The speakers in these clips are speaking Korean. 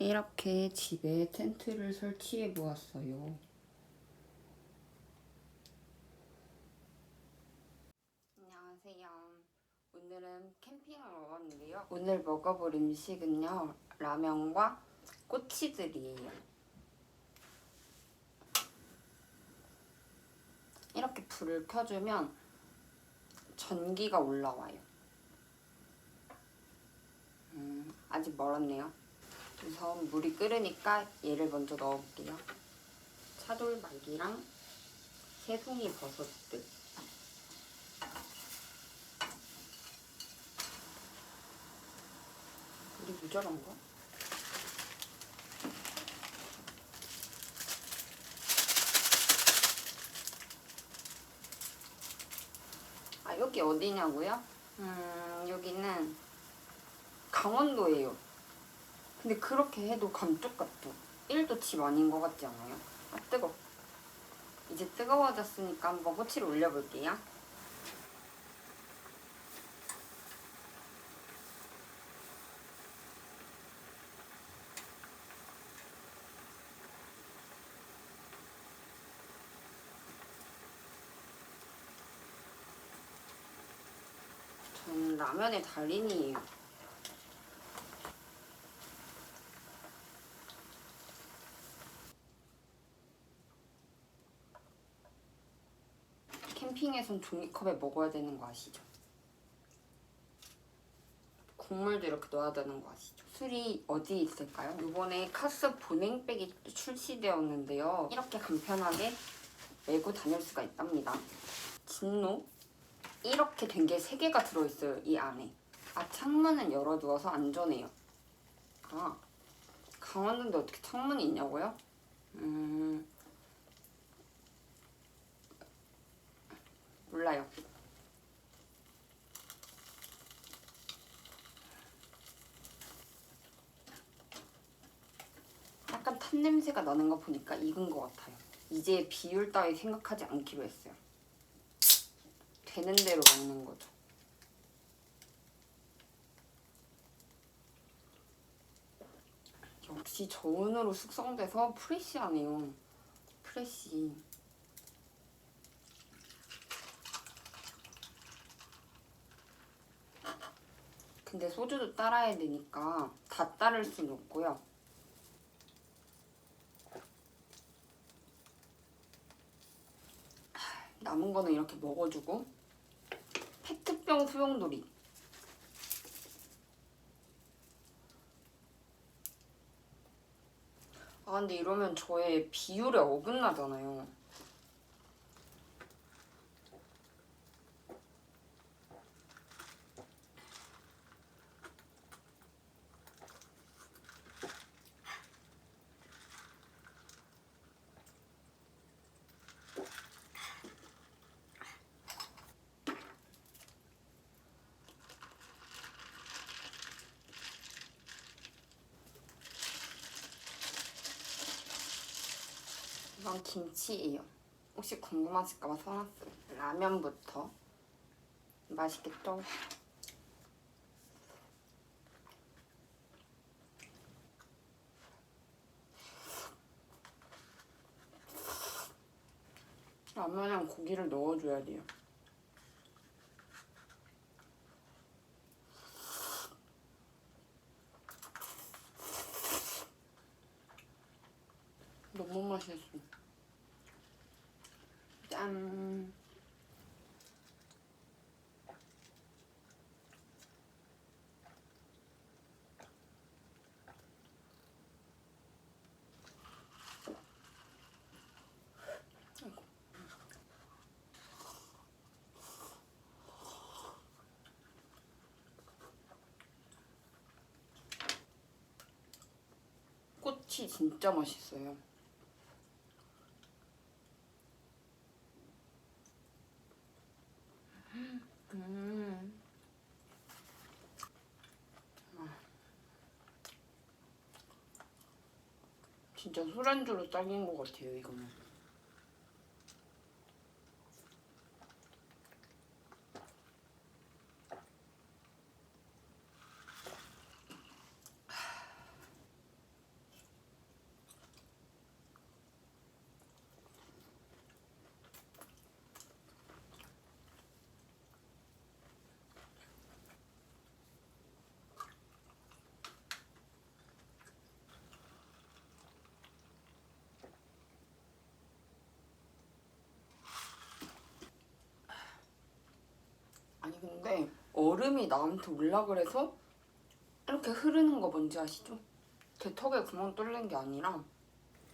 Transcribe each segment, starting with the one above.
이렇게 집에 텐트를 설치해 보았어요. 안녕하세요. 오늘은 캠핑을 먹었는데요. 오늘 먹어볼 음식은요. 라면과 꼬치들이에요. 이렇게 불을 켜주면 전기가 올라와요. 음, 아직 멀었네요. 우선 물이 끓으니까 얘를 먼저 넣어볼게요. 차돌박이랑 새송이 버섯들. 물이 모자란가? 아, 여기 어디냐고요? 음, 여기는 강원도예요. 근데 그렇게 해도 감쪽 같죠? 1도 집 아닌 것 같지 않아요? 아, 뜨거. 이제 뜨거워졌으니까 한번 꼬치를 올려볼게요. 저는 라면의 달인이에요. 캠핑에선 종이컵에 먹어야 되는 거 아시죠? 국물도 이렇게 넣어야 되는 거 아시죠? 술이 어디 있을까요? 이번에 카스 보냉백이 출시되었는데요. 이렇게 간편하게 메고 다닐 수가 있답니다. 진노? 이렇게 된 게 3개가 들어있어요, 이 안에. 아, 창문은 열어두어서 안전해요. 아, 강원도인데 어떻게 창문이 있냐고요? 음, 몰라요. 약간 탄 냄새가 나는 거 보니까 익은 것 같아요. 이제 비율 따위 생각하지 않기로 했어요. 되는 대로 먹는 거죠. 역시 저온으로 숙성돼서 프레시하네요. 프레시. 근데 소주도 따라야 되니까 다 따를 수는 없고요. 남은 거는 이렇게 먹어주고. 페트병 소용돌이. 아 근데 이러면 저의 비율에 어긋나잖아요 이건 김치예요. 혹시 궁금하실까봐 써놨어요. 라면부터. 맛있겠죠? 라면에 고기를 넣어줘야 돼요 너무 맛있어. 짠. 꽃이 진짜 맛있어요. 음. 아. 진짜 술안주로 딱인 것 같아요, 이거는. 근데 얼음이 나한테 올라 그래서 이렇게 흐르는 거 뭔지 아시죠? 제 턱에 구멍 뚫린 게 아니라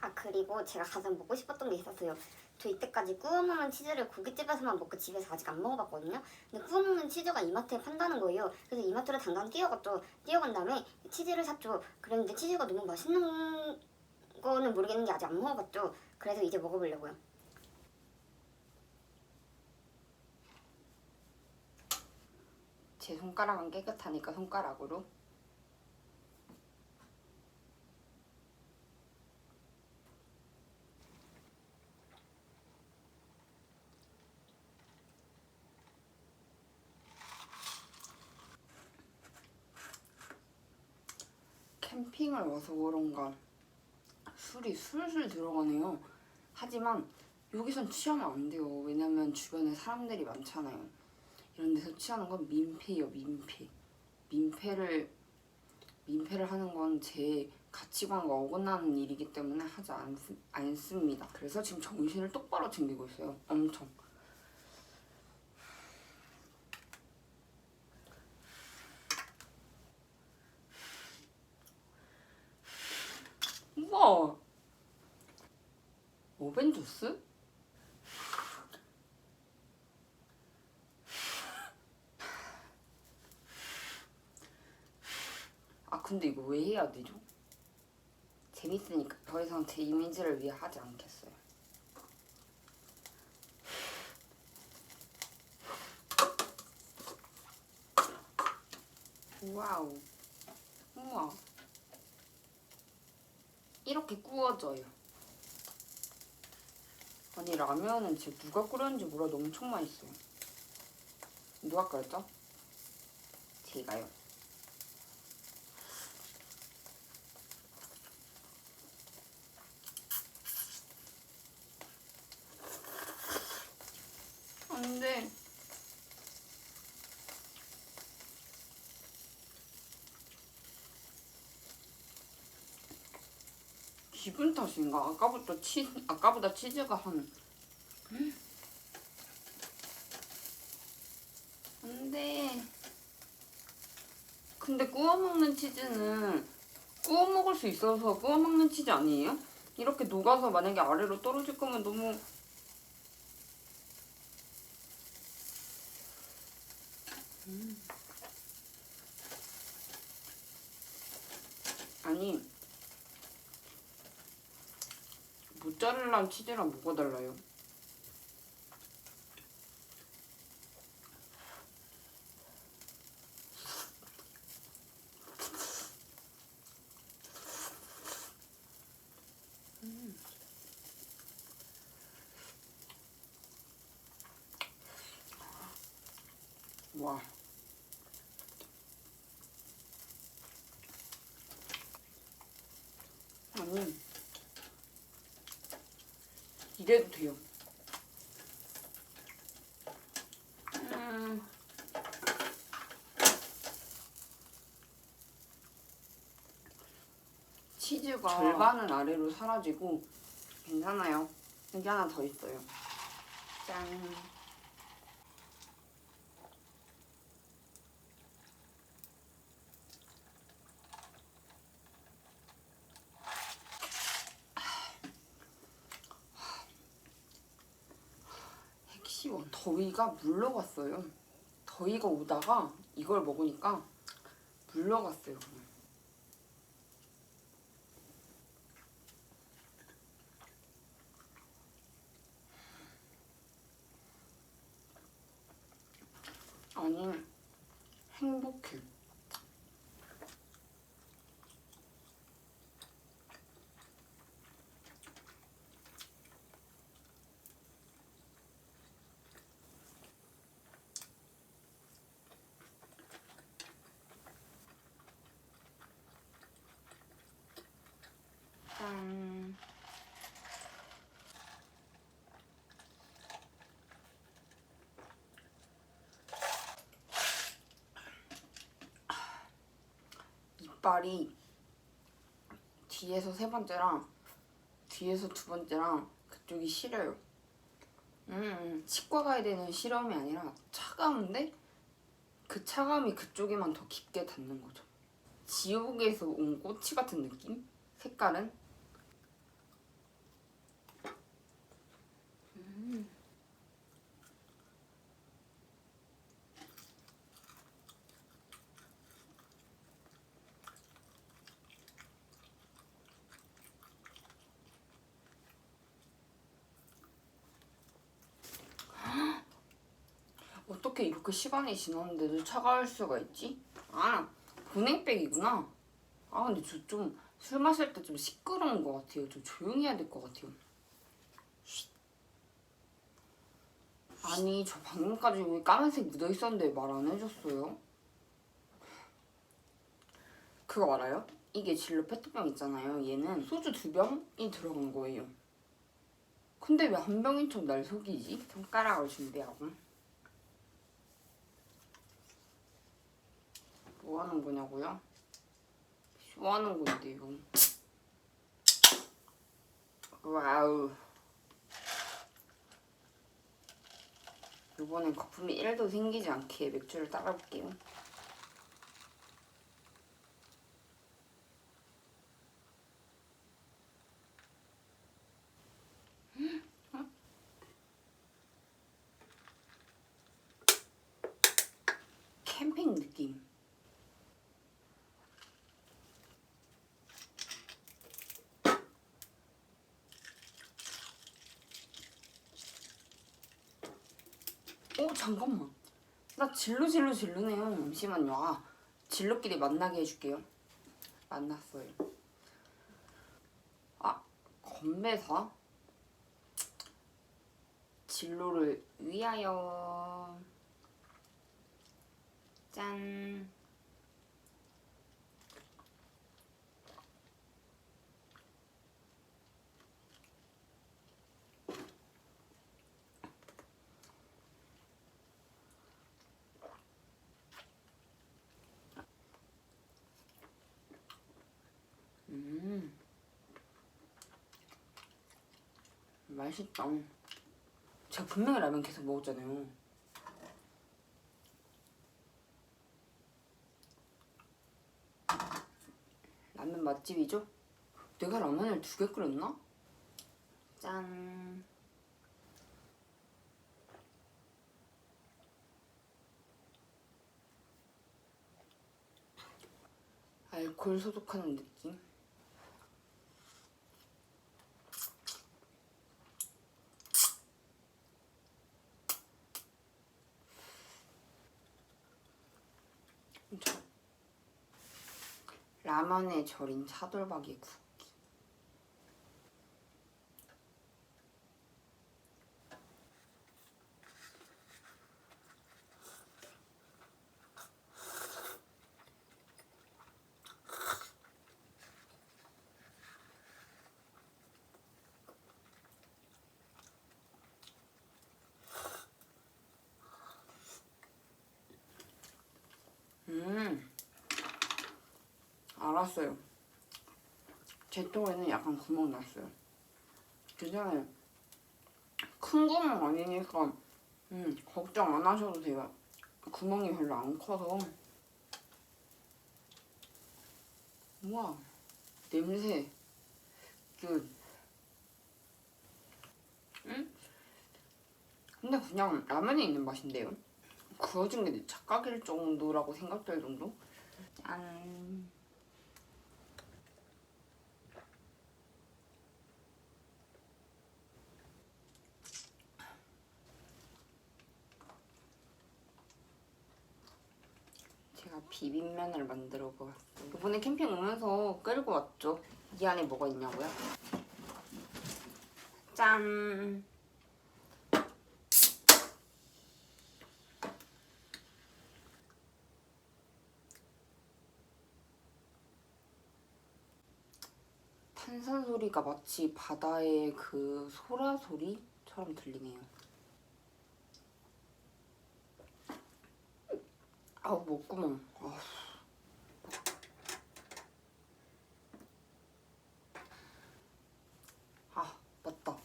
아 그리고 제가 가장 먹고 싶었던 게 있었어요. 저 이때까지 구워 먹는 치즈를 고깃집에서만 먹고 집에서 아직 안 먹어봤거든요. 근데 구워 먹는 치즈가 이마트에 판다는 거예요. 그래서 이마트를 당장 뛰어갔죠. 뛰어간 다음에 치즈를 샀죠. 그랬는데 치즈가 너무 맛있는 거는 모르겠는 게 아직 안 먹어봤죠. 그래서 이제 먹어보려고요. 제 손가락은 깨끗하니까 손가락으로 캠핑을 와서 그런가 술이 술술 들어가네요. 하지만 여기선 취하면 안 돼요. 왜냐면 주변에 사람들이 많잖아요. 이런 데서 취하는 건 민폐예요, 민폐. 민폐를 민폐를 하는 건 제 가치관과 어긋나는 일이기 때문에 하지 않, 않습니다. 그래서 지금 정신을 똑바로 챙기고 있어요. 엄청. 우와! 오벤져스? 아 근데 이거 왜 해야 되죠? 재밌으니까 더 이상 제 이미지를 위해 하지 않겠어요. 와우. 우와. 이렇게 구워져요. 아니 라면은 진짜 누가 끓였는지 몰라도 엄청 맛있어요. 누가 끓였죠? 제가요. 안돼. 기분 탓인가? 아까부터 치 아까보다 치즈가 한 음. 안돼. 근데 구워 먹는 치즈는 구워 먹을 수 있어서 구워 먹는 치즈 아니에요? 이렇게 녹아서 만약에 아래로 떨어질 거면 너무 아니 모짜렐라 치즈랑 뭐가 달라요? 음. 와. 아니 이래도 돼요. 음. 치즈가 절반은 아래로 사라지고 괜찮아요. 여기 하나 더 있어요. 짠. 핵시원 더위가 물러갔어요. 더위가 오다가 이걸 먹으니까 물러갔어요. 아니 행복해. 이빨이 뒤에서 세 번째랑 뒤에서 두 번째랑 그쪽이 시려요. 음, 치과 가야 되는 시럼이 아니라 차가운데 그 차감이 그쪽에만 더 깊게 닿는 거죠. 지옥에서 온 꼬치 같은 느낌? 색깔은? 음. 어떻게 이렇게 시간이 지났는데도 차가울 수가 있지? 아, 보냉백이구나. 아, 근데 저 좀 술 마실 때 좀 시끄러운 것 같아요. 좀 조용히 해야 될 것 같아요. 쉿. 아니, 저 방금까지 여기 까만색 묻어 있었는데 말 안 해줬어요? 그거 알아요? 이게 진로 페트병 있잖아요. 얘는 소주 두 병이 들어간 거예요. 근데 왜 한 병인 척 날 속이지? 손가락을 준비하고. 뭐 하는 거냐고요? 뭐 하는 건데요? 와우. 이번엔 거품이 1도 생기지 않게 맥주를 따라볼게요. 캠핑 느낌. 어 잠깐만 나 진로 진로 진로네요 잠시만요 아. 진로끼리 만나게 해줄게요. 만났어요. 아 건배사? 진로를 위하여. 짠 음. 맛있다. 제가 분명히 라면 계속 먹었잖아요. 라면 맛집이죠? 내가 라면을 두 개 끓였나? 짠. 알코올 소독하는 느낌? 라면에 절인 차돌박이 국기. 음. 알았어요. 제 똥에는 약간 구멍 났어요. 괜찮아요. 큰 구멍 아니니까 음, 걱정 안 하셔도 돼요. 구멍이 별로 안 커서. 우와, 냄새. 그, 음? 근데 그냥 라면에 있는 맛인데요. 그어진 게 착각일 정도라고 생각될 정도? 짠. 제가 비빔면을 만들어 보았어요. 이번에 캠핑 오면서 끌고 왔죠. 이 안에 뭐가 있냐고요? 짠. 탄산 소리가 마치 바다의 그 소라 소리처럼 들리네요. 아우 목구멍. 아우. 아 맞다.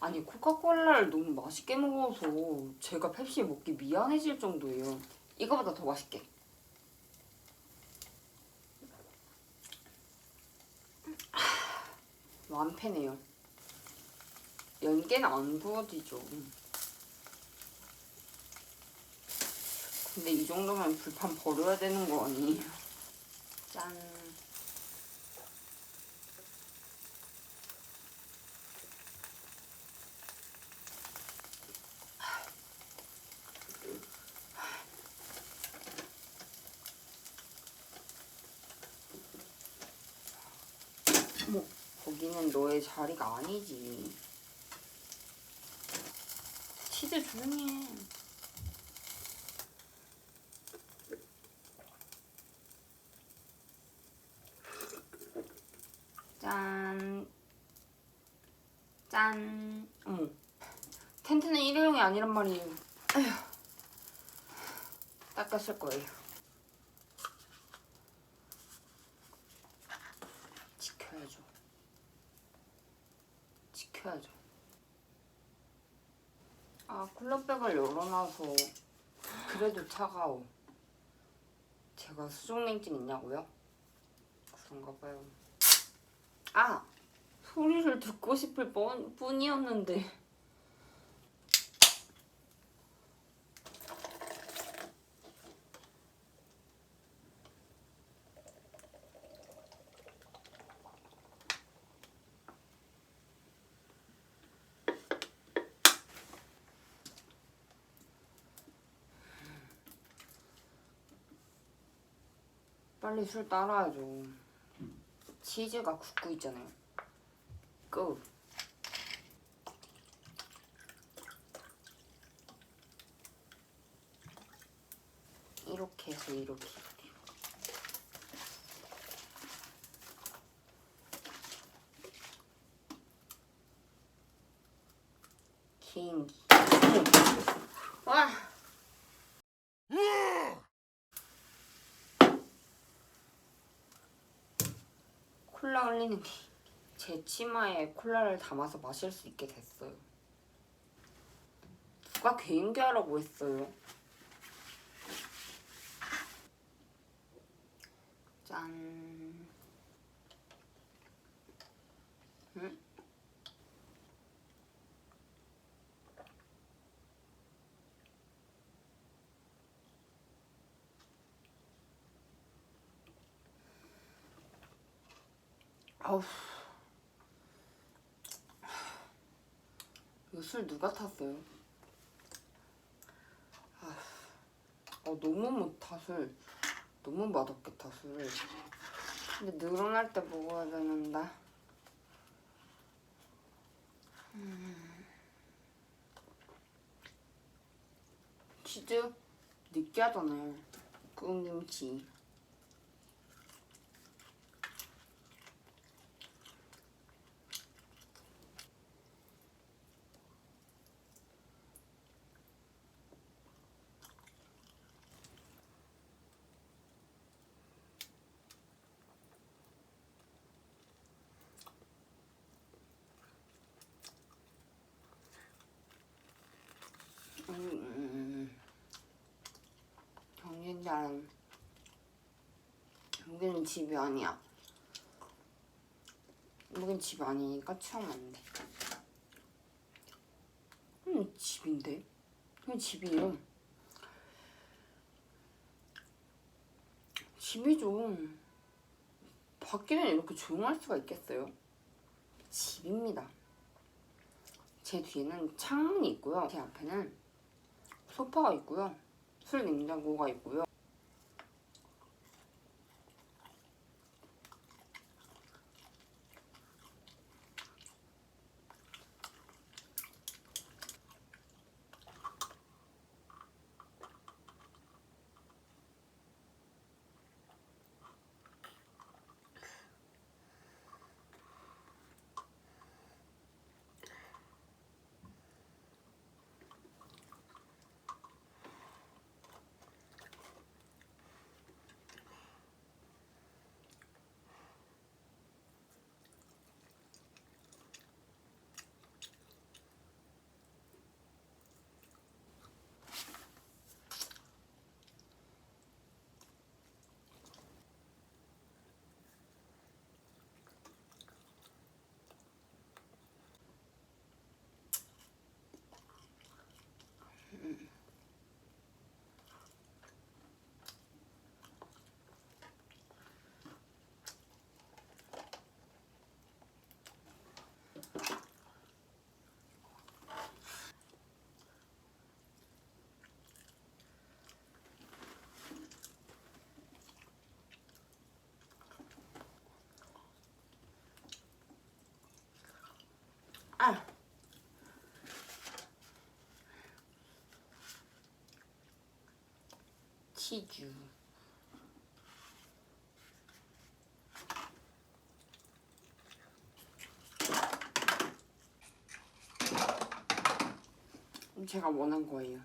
아니 코카콜라를 너무 맛있게 먹어서 제가 펩시 먹기 미안해질 정도예요. 이거보다 더 맛있게. 완패네요. 연계는 안 부어지죠. 근데 이 정도면 불판 버려야 되는 거 아니에요? 짠. 뭐 거기는 너의 자리가 아니지. 치즈 조용히 해. 짠. 짠. 어머. 텐트는 일회용이 아니란 말이에요. 아휴. 닦았을 거예요. 지켜야죠. 지켜야죠. 아, 쿨러백을 열어놔서 그래도 차가워. 제가 수족냉증 있냐고요? 그런가 봐요. 아! 소리를 듣고 싶을 뻔, 뿐이었는데. 빨리 술 따라야죠. 치즈가 굳고 있잖아요. 고! 이렇게 해서 이렇게. 킹기. 와! 게제 치마에 콜라를 담아서 마실 수 있게 됐어요. 누가 개인기 하라고 했어요? 짠. 아우. 이거 술 누가 탔어요? 아, 어, 너무 못 탓을 너무 맛없게 탓을 근데 늘어날 때 먹어야 되는데. 음. 치즈? 느끼하잖아요. 구운 김치 음, 정신잘 여기는 집이 아니야. 여긴 집 아니니까 안 돼. 음, 집인데? 여기 집이에요. 집이죠. 밖에는 이렇게 조용할 수가 있겠어요? 집입니다. 제 뒤에는 창문이 있고요. 제 앞에는 소파가 있고요. 술 냉장고가 있고요. 치즈. 제가 원한 거예요.